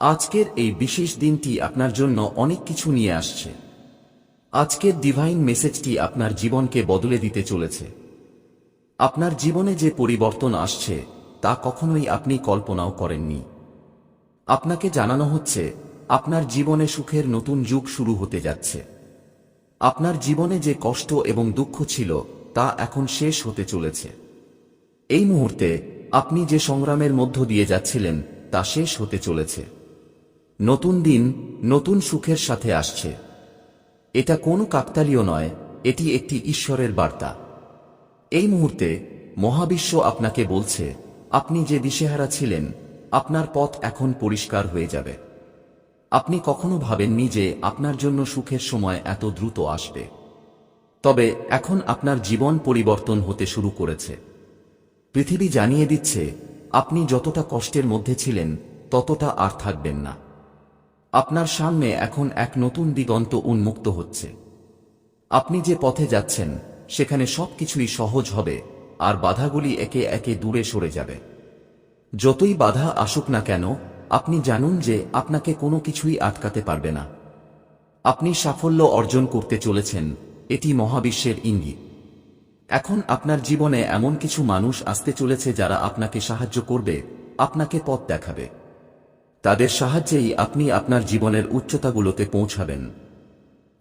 আজকের এই বিশেষ দিনটি আপনার জন্য অনেক কিছু নিয়ে আসছে। আজকের ডিভাইন মেসেজটি আপনার জীবনকে বদলে দিতে চলেছে। আপনার জীবনে যে পরিবর্তন আসছে, তা কখনোই আপনি কল্পনাও করেননি। আপনাকে জানানো হচ্ছে, আপনার জীবনে সুখের নতুন যুগ শুরু হতে যাচ্ছে। আপনার জীবনে যে কষ্ট এবং দুঃখ ছিল, তা এখন শেষ হতে চলেছে। এই মুহূর্তে, আপনি যে সংগ্রামের মধ্য দিয়ে যাচ্ছিলেন, তা শেষ হতে চলেছে। নতুন দিন, নতুন সুখের সাথে আসছে। এটা কোনো কাকতালীয় নয়, এটি একটি ঈশ্বরের বার্তা। এই মুহূর্তে, মহাবিশ্ব আপনাকে বলছে, আপনি যে দিশেহারা ছিলেন, আপনার পথ এখন পরিষ্কার হয়ে যাবে। আপনি কখনো ভাবেননি যে আপনার জন্য সুখের সময় এত দ্রুত আসবে। তবে এখন আপনার জীবন পরিবর্তন হতে শুরু করেছে। পৃথিবী জানিয়ে দিচ্ছে, আপনি যতটা কষ্টের মধ্যে ছিলেন, ততটা আর থাকবেন না। আপনার সামনে এখন এক নতুন দিগন্ত উন্মুক্ত হচ্ছে। আপনি যে পথে যাচ্ছেন, সেখানে সবকিছুই সহজ হবে, আর বাধাগুলি একে একে দূরে সরে যাবে। যতই বাধা আসুক না কেন, আপনি জানুন যে আপনাকে কোনো কিছুই আটকাতে পারবে না। আপনি সাফল্য অর্জন করতে চলেছেন, এটি মহাবিশ্বের ইঙ্গিত। এখন আপনার জীবনে এমন কিছু মানুষ আসতে চলেছে যারা আপনাকে সাহায্য করবে, আপনাকে পথ দেখাবে। তাদের সাহায্যেই আপনি আপনার জীবনের উচ্চতাগুলোতে পৌঁছাবেন।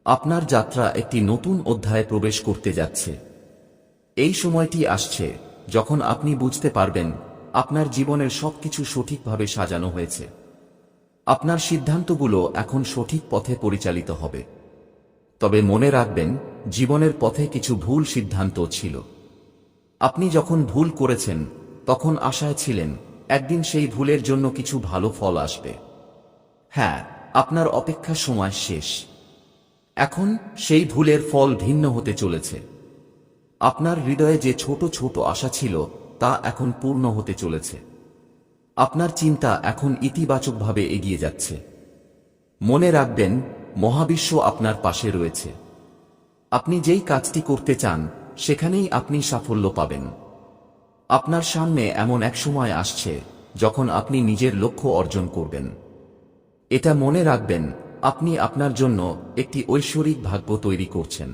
আপনার যাত্রা একটি নতুন অধ্যায়ে প্রবেশ করতে যাচ্ছে। এই সময়টি আসছে যখন আপনি বুঝতে পারবেন আপনার জীবনের সবকিছু সঠিকভাবে সাজানো হয়েছে। আপনার সিদ্ধান্তগুলো এখন সঠিক পথে পরিচালিত হবে। তবে মনে রাখবেন, জীবনের পথে কিছু ভুল সিদ্ধান্ত ছিল। আপনি যখন ভুল করেছেন, তখন আশায় ছিলেন একদিন সেই ভুলের জন্য কিছু ভালো ফল আসবে। হ্যাঁ আপনার অপেক্ষার সময় শেষ। এখন সেই ভুলের ফল ভিন্ন হতে চলেছে। আপনার হৃদয়ে যে ছোট ছোট আশা ছিল, তা এখন পূর্ণ হতে চলেছে। আপনার চিন্তা এখন ইতিবাচকভাবে এগিয়ে যাচ্ছে। মনে রাখবেন, মহাবিশ্ব আপনার পাশে রয়েছে। আপনি যেই কাজটি করতে চান, সেখানেই আপনি সাফল্য পাবেন। আপনার সামনে এমন এক সময় আসছে, যখন আপনি নিজের লক্ষ্য অর্জন করবেন। এটা মনে রাখবেন, আপনি আপনার জন্য একটি ঐশ্বরিক ভাগ্য তৈরি করছেন।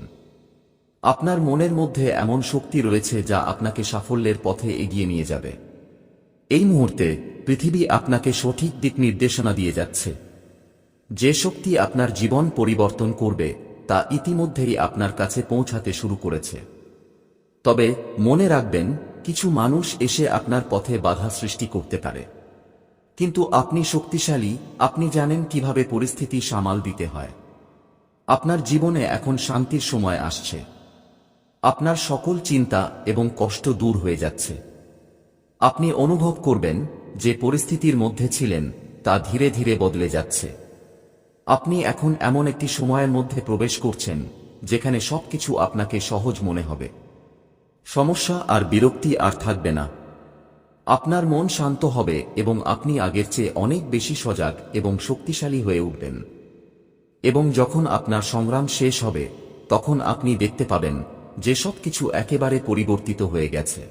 আপনার মনের মধ্যে এমন শক্তি রয়েছে যা আপনাকে সাফল্যের পথে এগিয়ে নিয়ে যাবে। এই মুহূর্তে পৃথিবী আপনাকে সঠিক দিক নির্দেশনা দিয়ে যাচ্ছে। যে শক্তি আপনার জীবন পরিবর্তন করবে, তা ইতিমধ্যেই আপনার কাছে পৌঁছাতে শুরু করেছে। তবে মনে রাখবেন কিছু মানুষ এসে আপনার পথে বাধা সৃষ্টি করতে পারে। কিন্তু আপনি শক্তিশালী, আপনি জানেন কীভাবে পরিস্থিতি সামাল দিতে হয়। আপনার জীবনে এখন শান্তির সময় আসছে। আপনার সকল চিন্তা এবং কষ্ট দূর হয়ে যাচ্ছে। আপনি অনুভব করবেন যে পরিস্থিতির মধ্যে ছিলেন, তা ধীরে ধীরে বদলে যাচ্ছে। আপনি এখন এমন একটি সময়ের মধ্যে প্রবেশ করছেন, যেখানে সবকিছু আপনাকে সহজ মনে হবে। সমস্যা আর বিরক্তি আর থাকবে না। আপনার মন শান্ত হবে এবং আপনি আগের চেয়ে অনেক বেশি সজাগ এবং শক্তিশালী হয়ে উঠবেন। এবং যখন আপনার সংগ্রাম শেষ হবে, তখন আপনি দেখতে পাবেন যে সব কিছু একেবারে পরিবর্তিত হয়ে গেছে।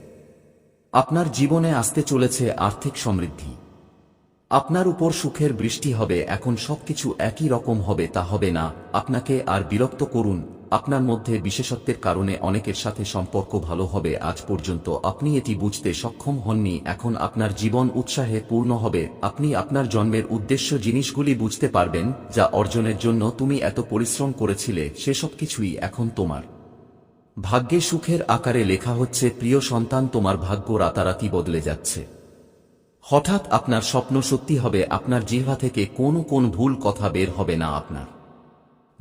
আপনার জীবনে আসতে চলেছে আর্থিক সমৃদ্ধি। আপনার উপর সুখের বৃষ্টি হবে, এখন সবকিছু একই রকম হবে, তা হবে না। আপনাকে আর বিরক্ত করুন আপনার মধ্যে বিশেষত্বের কারণে অনেকের সাথে সম্পর্ক ভালো হবে, আজ পর্যন্ত আপনি এটি বুঝতে সক্ষম হননি, এখন আপনার জীবন উৎসাহে পূর্ণ হবে, আপনি আপনার জন্মের উদ্দেশ্য জিনিসগুলি বুঝতে পারবেন, যা অর্জনের জন্য তুমি এত পরিশ্রম করেছিলে, সেসব কিছুই এখন তোমার ভাগ্যে সুখের আকারে লেখা হচ্ছে, প্রিয় সন্তান, তোমার ভাগ্য রাতারাতি বদলে যাচ্ছে। হঠাৎ আপনার স্বপ্ন সত্যি হবে, আপনার জিহ্বা থেকে কোন কোন ভুল কথা বের হবে না আপনার।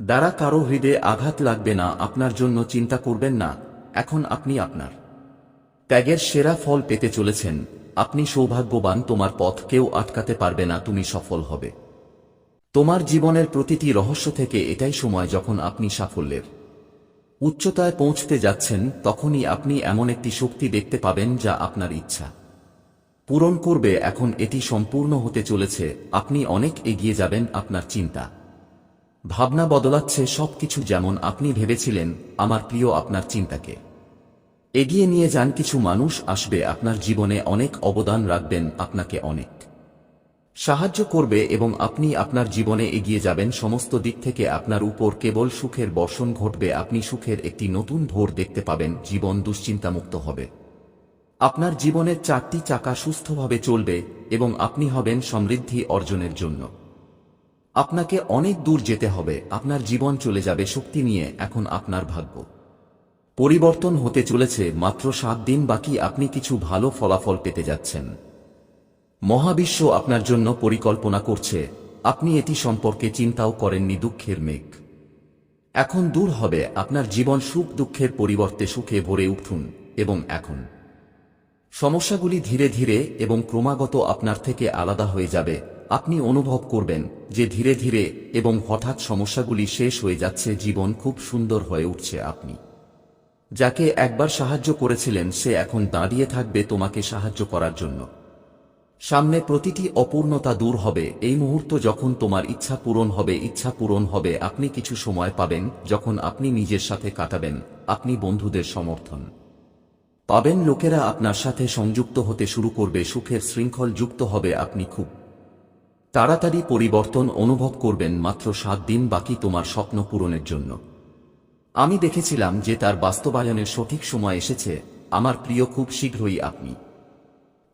দ্বারা কারও হৃদয়ে আঘাত লাগবে না, আপনার জন্য চিন্তা করবেন না, এখন আপনি আপনার ত্যাগের সেরা ফল পেতে চলেছেন, আপনি সৌভাগ্যবান, তোমার পথ কেউ আটকাতে পারবে না, তুমি সফল হবে। তোমার জীবনের প্রতিটি রহস্য থেকে এটাই সময় যখন আপনি সাফল্যের উচ্চতায় পৌঁছতে যাচ্ছেন, তখনই আপনি এমন একটি শক্তি দেখতে পাবেন যা আপনার ইচ্ছা পূরণ করবে, এখন এটি সম্পূর্ণ হতে চলেছে, আপনি অনেক এগিয়ে যাবেন আপনার চিন্তা। ভাবনা বদলাচ্ছে সবকিছু যেমন আপনি ভেবেছিলেন, আমার প্রিয় আপনার চিন্তাকে। এগিয়ে নিয়ে যান কিছু মানুষ আসবে আপনার জীবনে অনেক অবদান রাখবেন আপনাকে অনেক। সাহায্য করবে এবং আপনি আপনার জীবনে এগিয়ে যাবেন সমস্ত দিক থেকে আপনার উপর কেবল সুখের বর্ষণ ঘটবে, আপনি সুখের একটি নতুন ভোর দেখতে পাবেন, জীবন দুশ্চিন্তামুক্ত হবে। আপনার জীবনের চারটি চাকা সুস্থভাবে চলবে এবং আপনি হবেন সমৃদ্ধি অর্জনের জন্য। আপনাকে অনেক দূর যেতে হবে, আপনার জীবন চলে যাবে শক্তি নিয়ে এখন আপনার ভাগ্য। পরিবর্তন হতে চলেছে, মাত্র সাত দিন বাকি, আপনি কিছু ভালো ফলাফল পেতে যাচ্ছেন। মহাবিশ্ব আপনার জন্য পরিকল্পনা করছে, আপনি এটি সম্পর্কে চিন্তাও করেননি, দুঃখের মেঘ। এখন দূর হবে, আপনার জীবন সুখ দুঃখের পরিবর্তে সুখে ভরে উঠুন, এবং এখন। সমস্যাগুলি ধীরে ধীরে এবং ক্রমাগত আপনার থেকে আলাদা হয়ে যাবে আপনি অনুভব করবেন যে ধীরে ধীরে এবং হঠাৎ সমস্যাগুলি শেষ হয়ে যাচ্ছে, জীবন খুব সুন্দর হয়ে উঠছে আপনি। যাকে একবার সাহায্য করেছিলেন, সে এখন দাঁড়িয়ে থাকবে তোমাকে সাহায্য করার জন্য। সামনে প্রতিটি অপূর্ণতা দূর হবে। এই মুহূর্ত যখন তোমার ইচ্ছা পূরণ হবে, ইচ্ছা পূরণ হবে, আপনি কিছু সময় পাবেন যখন আপনি নিজের সাথে কাটাবেন, আপনি বন্ধুদের সমর্থন। পাবেন লোকেরা আপনার সাথে সংযুক্ত হতে শুরু করবে, সুখের শৃঙ্খল যুক্ত হবে আপনি খুব। তাড়াতাড়ি পরিবর্তন অনুভব করবেন মাত্র সাত দিন বাকি তোমার স্বপ্ন পূরণের জন্য। আমি দেখেছিলাম যে তার বাস্তবায়নের সঠিক সময় এসেছে। আমার প্রিয়, খুব শীঘ্রই আপনি।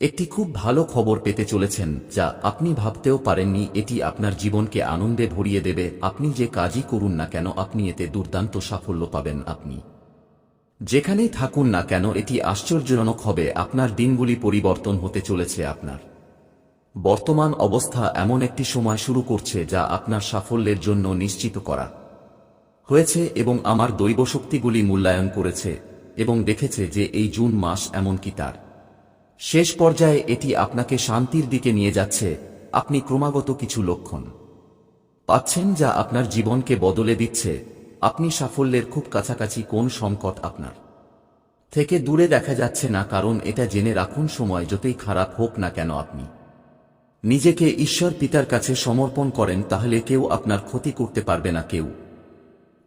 একটি খুব ভালো খবর পেতে চলেছেন, যা আপনি ভাবতেও পারেননি, এটি আপনার জীবনকে আনন্দে ভরিয়ে দেবে। আপনি যে কাজই করুন না কেন, আপনি এতে দুর্দান্ত সাফল্য পাবেন আপনি। যেখানেই থাকুন না কেন, এটি আশ্চর্যজনক হবে। আপনার দিনগুলি পরিবর্তন হতে চলেছে আপনার। বর্তমান অবস্থা এমন একটি সময় শুরু করছে যা আপনার সাফল্যের জন্য নিশ্চিত করা হয়েছে এবং আমার দৈব শক্তিগুলি মূল্যায়ন করেছে এবং দেখেছে যে এই জুন মাস এমনকি তার শেষ পর্যায়ে এটি আপনাকে শান্তির দিকে নিয়ে যাচ্ছে। আপনি ক্রমাগত কিছু লক্ষণ পাচ্ছেন যা আপনার জীবনকে বদলে দিচ্ছে। আপনি সাফল্যের খুব কাছাকাছি কোন সংকট আপনার থেকে দূরে দেখা যাচ্ছে না, কারণ এটা জেনে রাখুন, সময় যতই খারাপ হোক না কেন আপনি নিজেকে ঈশ্বর পিতার কাছে সমর্পণ করেন তাহলে কেউ আপনার ক্ষতি করতে পারবে না কেউ।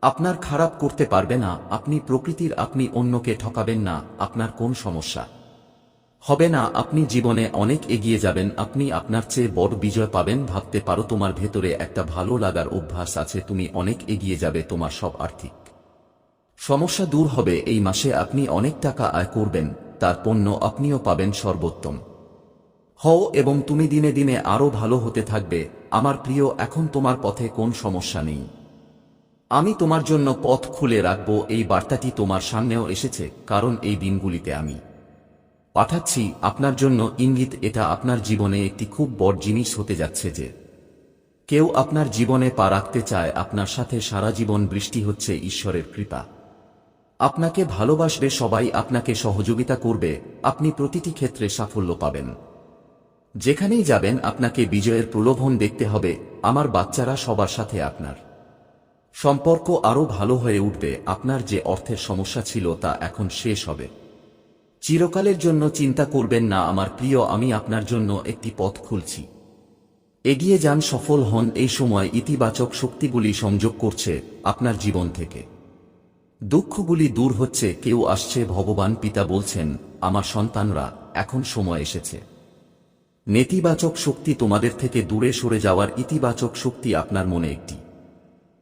আপনার খারাপ করতে পারবে না, আপনি প্রকৃতির আপনি অন্যকে ঠকাবেন না, আপনার কোন সমস্যা? হবে না, আপনি জীবনে অনেক এগিয়ে যাবেন, আপনি আপনার চেয়ে বড় বিজয় পাবেন, ভাবতে পারো তোমার ভেতরে একটা ভালো লাগার অভ্যাস আছে, তুমি অনেক এগিয়ে যাবে, তোমার সব আর্থিক সমস্যা দূর হবে, এই মাসে আপনি অনেক টাকা আয় করবেন, তার পণ্য আপনিও পাবেন সর্বোত্তম। হও এবং তুমি দিনে দিনে আরও ভালো হতে থাকবে। আমার প্রিয়, এখন তোমার পথে কোন সমস্যা নেই। আমি তোমার জন্য পথ খুলে রাখব। এই বার্তাটি তোমার সামনেও এসেছে, কারণ এই দিনগুলিতে আমি পাঠাচ্ছি। আপনার জন্য ইঙ্গিত, এটা আপনার জীবনে একটি খুব বড় জিনিস হতে যাচ্ছে যে কেউ আপনার জীবনে পা রাখতে চায়, আপনার সাথে সারা জীবন বৃষ্টি হচ্ছে, ঈশ্বরের কৃপা। আপনাকে ভালোবাসবে, সবাই আপনাকে সহযোগিতা করবে। আপনি প্রতিটি ক্ষেত্রে সাফল্য পাবেন। যেখানেই যাবেন আপনাকে বিজয়ের প্রলোভন দেখতে হবে, আমার বাচ্চারা সবার সাথে আপনার। সম্পর্ক আরও ভালো হয়ে উঠবে, আপনার যে অর্থের সমস্যা ছিল তা এখন শেষ হবে। চিরকালের জন্য চিন্তা করবেন না, আমার প্রিয়, আমি আপনার জন্য একটি পথ খুলছি। এগিয়ে যান, সফল হন, এই সময় ইতিবাচক শক্তিগুলি সংযোগ করছে আপনার জীবন থেকে। দুঃখগুলি দূর হচ্ছে, কেউ আসছে, ভগবান, পিতা বলছেন, আমার সন্তানরা, এখন সময় এসেছে। নেতিবাচক শক্তি তোমাদের থেকে দূরে সরে যাওয়ার ইতিবাচক শক্তি আপনার মনে একটি।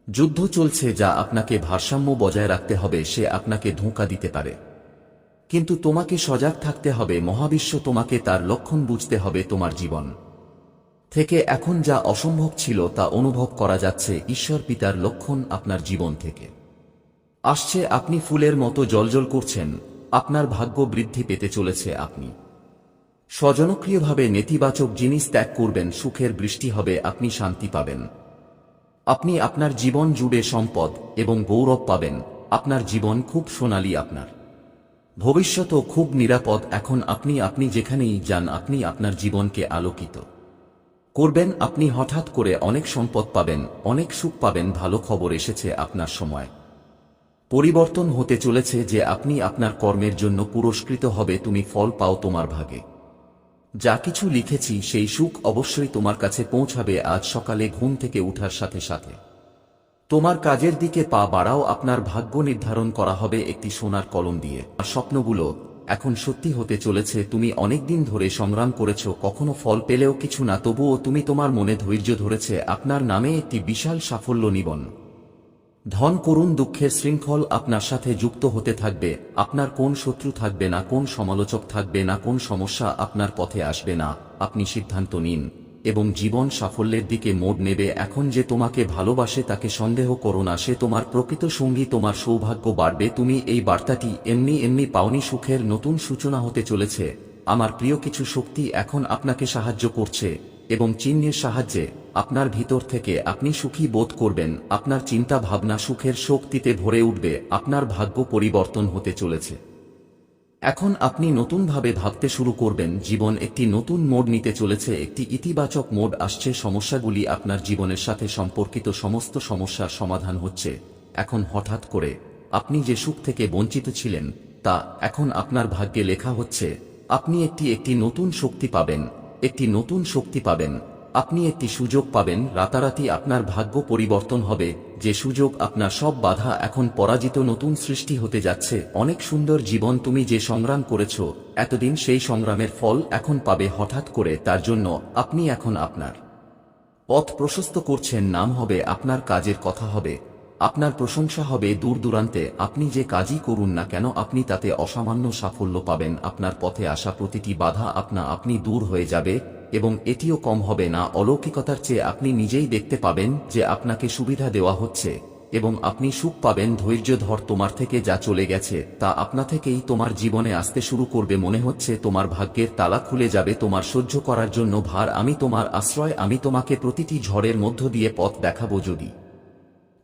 যুদ্ধ চলছে যা আপনাকে ভারসাম্য বজায় রাখতে হবে, সে আপনাকে ধোঁকা দিতে পারে। কিন্তু তোমাকে সজাগ থাকতে হবে, মহাবিশ্ব তোমাকে তার লক্ষণ বুঝতে হবে তোমার জীবন। থেকে এখন যা অসম্ভব ছিল তা অনুভব করা যাচ্ছে, ঈশ্বর পিতার লক্ষণ আপনার জীবন থেকে। আসছে, আপনি ফুলের মতো জলজল করছেন, আপনার ভাগ্য বৃদ্ধি পেতে চলেছে আপনি। স্বজনক্রিয়ভাবে নেতিবাচক জিনিস ত্যাগ করবেন, সুখের বৃষ্টি হবে, আপনি শান্তি পাবেন। আপনি আপনার জীবন জুড়ে সম্পদ এবং গৌরব পাবেন, আপনার জীবন খুব সোনালী আপনার। ভবিষ্যতও খুব নিরাপদ, এখন আপনি আপনি যেখানেই যান, আপনি আপনার জীবনকে আলোকিত। করবেন, আপনি হঠাৎ করে অনেক সম্পদ পাবেন, অনেক সুখ পাবেন, ভালো খবর এসেছে আপনার সময়। পরিবর্তন হতে চলেছে যে আপনি আপনার কর্মের জন্য পুরস্কৃত হবে, তুমি ফল পাও তোমার ভাগে। যা কিছু লিখেছি সেই সুখ অবশ্যই তোমার কাছে পৌঁছাবে আজ সকালে ঘুম থেকে উঠার সাথে সাথে। তোমার কাজের দিকে পা বাড়াও, আপনার ভাগ্য নির্ধারণ করা হবে একটি সোনার কলম দিয়ে। আর স্বপ্নগুলো এখন সত্যি হতে চলেছে, তুমি অনেকদিন ধরে সংগ্রাম করেছ, কখনো ফল পেলেও কিছু না, তবুও তুমি তোমার মনে ধৈর্য ধরেছে, আপনার নামে একটি বিশাল সাফল্য নিবন। ধন করুণ দুঃখের শৃঙ্খল আপনার সাথে যুক্ত হতে থাকবে। আপনার কোন শত্রু থাকবে না, কোন সমালোচক থাকবে না, কোন সমস্যা আপনার পথে আসবে না, আপনি সিদ্ধান্ত নিন। এবং জীবন সাফল্যের দিকে মোড় নেবে। এখন যে তোমাকে ভালোবাসে তাকে সন্দেহ করো না, সে তোমার প্রকৃত সঙ্গী, তোমার সৌভাগ্য বাড়বে। তুমি এই বার্তাটি এমনি এমনি পাওনি, সুখের নতুন সূচনা হতে চলেছে। আমার প্রিয় কিছু শক্তি এখন আপনাকে সাহায্য করছে এবং চিহ্নের সাহায্যে আপনার ভিতর থেকে আপনি সুখী বোধ করবেন, আপনার চিন্তা ভাবনা সুখের শক্তিতে ভরে উঠবে, আপনার ভাগ্য পরিবর্তন হতে চলেছে। এখন আপনি নতুনভাবে ভাবতে শুরু করবেন, জীবন একটি নতুন মোড় নিতে চলেছে, একটি ইতিবাচক মোড আসছে, সমস্যাগুলি আপনার জীবনের সাথে সম্পর্কিত সমস্ত সমস্যার সমাধান হচ্ছে। এখন হঠাৎ করে আপনি যে সুখ থেকে বঞ্চিত ছিলেন, তা এখন আপনার ভাগ্যে লেখা হচ্ছে, আপনি একটি একটি নতুন শক্তি পাবেন, একটি নতুন শক্তি পাবেন। আপনি একটি সুযোগ পাবেন, রাতারাতি আপনার ভাগ্য পরিবর্তন হবে, যে সুযোগ আপনার সব বাধা এখন পরাজিত নতুন সৃষ্টি হতে যাচ্ছে। অনেক সুন্দর জীবন তুমি যে সংগ্রাম করেছ, এতদিন সেই সংগ্রামের ফল এখন পাবে হঠাৎ করে, তার জন্য আপনি এখন আপনার পথ প্রশস্ত করছেন, নাম হবে আপনার কাজের কথা হবে। আপনার প্রশংসা হবে দূর দূরান্তে, আপনি যে কাজই করুন না কেন, আপনি তাতে অসামান্য সাফল্য পাবেন, আপনার পথে আসা প্রতিটি বাধা আপনা আপনি দূর হয়ে যাবে, এবং এটিও কম হবে না, অলৌকিকতার চেয়ে আপনি নিজেই দেখতে পাবেন যে আপনাকে সুবিধা দেওয়া হচ্ছে, এবং আপনি সুখ পাবেন, ধৈর্য ধর, তোমার থেকে যা চলে গেছে, তা আপনা থেকেই তোমার জীবনে আসতে শুরু করবে, মনে হচ্ছে তোমার ভাগ্যের তালা খুলে যাবে, তোমার সহ্য করার জন্য ভার, আমি তোমার আশ্রয়, আমি তোমাকে প্রতিটি ঝড়ের মধ্য দিয়ে পথ দেখাবো যদি।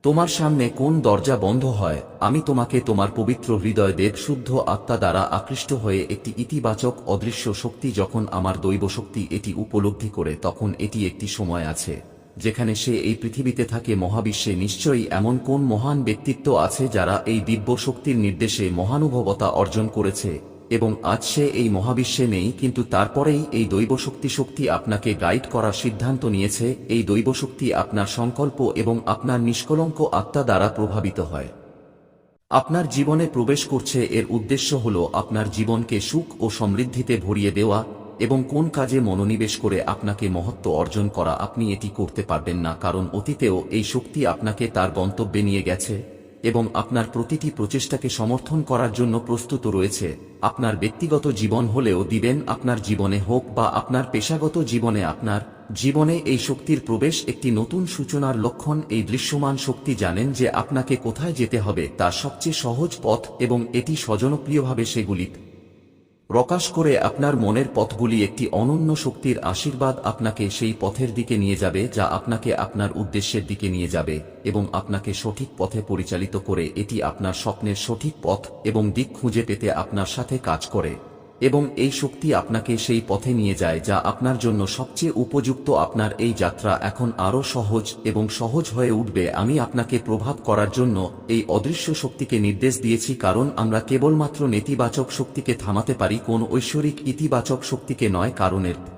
তোমার সামনে কোন দরজা বন্ধ হয়? আমি তোমাকে তোমার পবিত্র হৃদয় দেব শুদ্ধ আত্মা দ্বারা আকৃষ্ট হয়ে একটি ইতিবাচক অদৃশ্য শক্তি যখন আমার দৈব শক্তি এটি উপলব্ধি করে, তখন এটি একটি সময় আছে, যেখানে সে এই পৃথিবীতে থাকে মহাবিশ্বে। নিশ্চয়ই এমন কোন মহান ব্যক্তিত্ব আছে যারা এই দিব্য শক্তির নির্দেশে মহানুভবতা অর্জন করেছে? এবং আজ সে এই মহাবিশ্বে নেই, কিন্তু তারপরেই এই দৈব শক্তি আপনাকে গাইড করার সিদ্ধান্ত নিয়েছে। এই দৈব শক্তি আপনার সংকল্প এবং আপনার নিষ্কলঙ্ক আত্মা দ্বারা প্রভাবিত হয়। আপনার জীবনে প্রবেশ করছে, এর উদ্দেশ্য হল আপনার জীবনকে সুখ ও সমৃদ্ধিতে ভরিয়ে দেওয়া এবং কোন কাজে মনোনিবেশ করে আপনাকে মহত্ব অর্জন করা। আপনি এটি করতে পারবেন না, কারণ অতীতেও এই শক্তি আপনাকে তার গন্তব্যে নিয়ে গেছে। এবং আপনার প্রতিটি প্রচেষ্টাকে সমর্থন করার জন্য প্রস্তুত রয়েছে। আপনার ব্যক্তিগত জীবন হলেও দিবেন আপনার জীবনে হোক বা আপনার পেশাগত জীবনে আপনার জীবনে এই শক্তির প্রবেশ একটি নতুন সূচনার লক্ষণ। এই দৃশ্যমান শক্তি জানেন যে আপনাকে কোথায় যেতে হবে, তার সবচেয়ে সহজ পথ এবং এটি স্বজনপ্রিয়ভাবে সেগুলি প্রকাশ করে আপনার মনের পথগুলি একটি অনন্য শক্তির আশীর্বাদ আপনাকে সেই পথের দিকে নিয়ে যাবে যা আপনাকে আপনার উদ্দেশ্যের দিকে নিয়ে যাবে এবং আপনাকে সঠিক পথে পরিচালিত করে এটি আপনার স্বপ্নের সঠিক পথ এবং দিক খুঁজে পেতে আপনার সাথে কাজ করে। এবং এই শক্তি আপনাকে সেই পথে নিয়ে যায় যা আপনার জন্য সবচেয়ে উপযুক্ত আপনার এই যাত্রা এখন আরও সহজ এবং সহজ হয়ে উঠবে। আমি আপনাকে প্রভাব করার জন্য এই অদৃশ্য শক্তিকে নির্দেশ দিয়েছি কারণ আমরা কেবলমাত্র নেতিবাচক শক্তিকে থামাতে পারি, কোন ঐশ্বরিক ইতিবাচক শক্তিকে নয়, কারণের।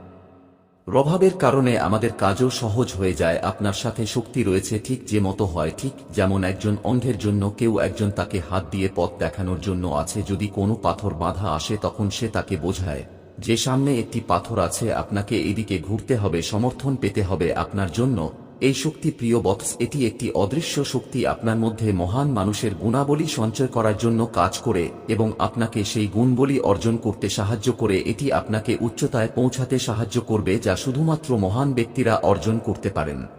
প্রভাবের কারণে আমাদের কাজও সহজ হয়ে যায়। আপনার সাথে শক্তি রয়েছে ঠিক যে মতো হয়, ঠিক যেমন একজন অন্ধের জন্য কেউ একজন তাকে হাত দিয়ে পথ দেখানোর জন্য আছে। যদি কোনো পাথর বাধা আসে তখন সে তাকে বোঝায়, যে সামনে একটি পাথর আছে, আপনাকে এদিকে ঘুরতে হবে, সমর্থন পেতে হবে আপনার জন্য। এই শক্তি প্রিয় বক্স, এটি একটি অদৃশ্য শক্তি আপনার মধ্যে মহান মানুষের গুণাবলী সঞ্চয় করার জন্য কাজ করে এবং আপনাকে সেই গুণবলী অর্জন করতে সাহায্য করে। এটি আপনাকে উচ্চতায় পৌঁছাতে সাহায্য করবে যা শুধুমাত্র মহান ব্যক্তিরা অর্জন করতে পারেন।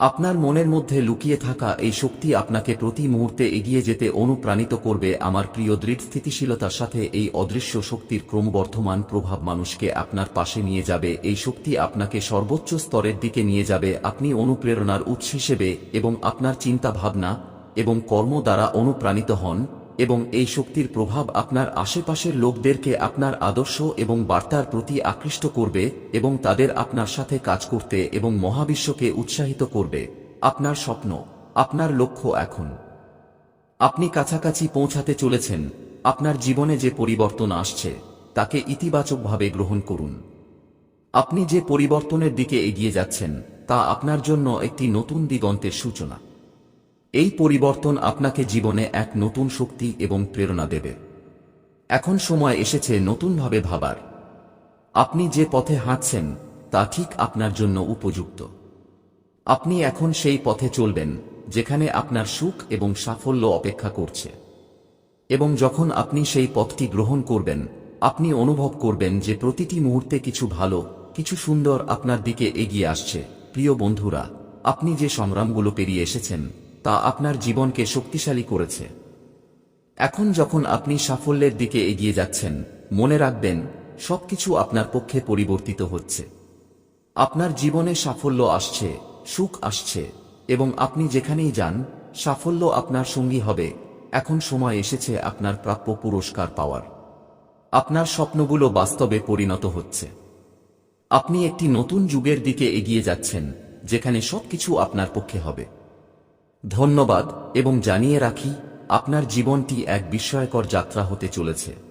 আপনার মনের মধ্যে লুকিয়ে থাকা এই শক্তি আপনাকে প্রতি মুহূর্তে এগিয়ে যেতে অনুপ্রাণিত করবে। আমার প্রিয় দৃঢ় স্থিতিশীলতার সাথে এই অদৃশ্য শক্তির ক্রমবর্ধমান প্রভাব মানুষকে আপনার পাশে নিয়ে যাবে। এই শক্তি আপনাকে সর্বোচ্চ স্তরের দিকে নিয়ে যাবে। আপনি অনুপ্রেরণার উৎস হিসেবে এবং আপনার চিন্তা ভাবনা এবং কর্ম দ্বারা অনুপ্রাণিত হন। এবং এই শক্তির প্রভাব আপনার আশেপাশের লোকদেরকে আপনার আদর্শ এবং বার্তার প্রতি আকৃষ্ট করবে এবং তাদের আপনার সাথে কাজ করতে এবং মহাবিশ্বকে উৎসাহিত করবে। আপনার স্বপ্ন, আপনার লক্ষ্য এখন। আপনি কাছাকাছি পৌঁছাতে চলেছেন। আপনার জীবনে যে পরিবর্তন আসছে, তাকে ইতিবাচকভাবে গ্রহণ করুন। আপনি যে পরিবর্তনের দিকে এগিয়ে যাচ্ছেন, তা আপনার জন্য একটি নতুন দিগন্তের সূচনা। এই পরিবর্তন আপনাকে জীবনে এক নতুন শক্তি এবং প্রেরণা দেবে। এখন সময় এসেছে নতুনভাবে ভাবার। আপনি যে পথে হাঁটছেন, তা ঠিক আপনার জন্য উপযুক্ত। আপনি এখন সেই পথে চলবেন, যেখানে আপনার সুখ এবং সাফল্য অপেক্ষা করছে। এবং যখন আপনি সেই পথটি গ্রহণ করবেন, আপনি অনুভব করবেন যে প্রতিটি মুহূর্তে কিছু ভালো, কিছু সুন্দর আপনার দিকে এগিয়ে আসছে। প্রিয় বন্ধুরা, আপনি যে সংগ্রামগুলো পেরিয়ে এসেছেন তা আপনার জীবনকে শক্তিশালী করেছে। এখন যখন আপনি সাফল্যের দিকে এগিয়ে যাচ্ছেন, মনে রাখবেন, সবকিছু আপনার পক্ষে পরিবর্তিত হচ্ছে। আপনার জীবনে সাফল্য আসছে, সুখ আসছে, এবং আপনি যেখানেই যান, সাফল্য আপনার সঙ্গী হবে। এখন সময় এসেছে আপনার প্রাপ্য পুরস্কার পাওয়ার। আপনার স্বপ্নগুলো বাস্তবে পরিণত হচ্ছে। আপনি একটি নতুন যুগের দিকে এগিয়ে যাচ্ছেন, যেখানে সবকিছু আপনার পক্ষে হবে। ধন্যবাদ এবং জানিয়ে রাখি আপনার জীবনটি এক বিস্ময়কর যাত্রা হতে চলেছে।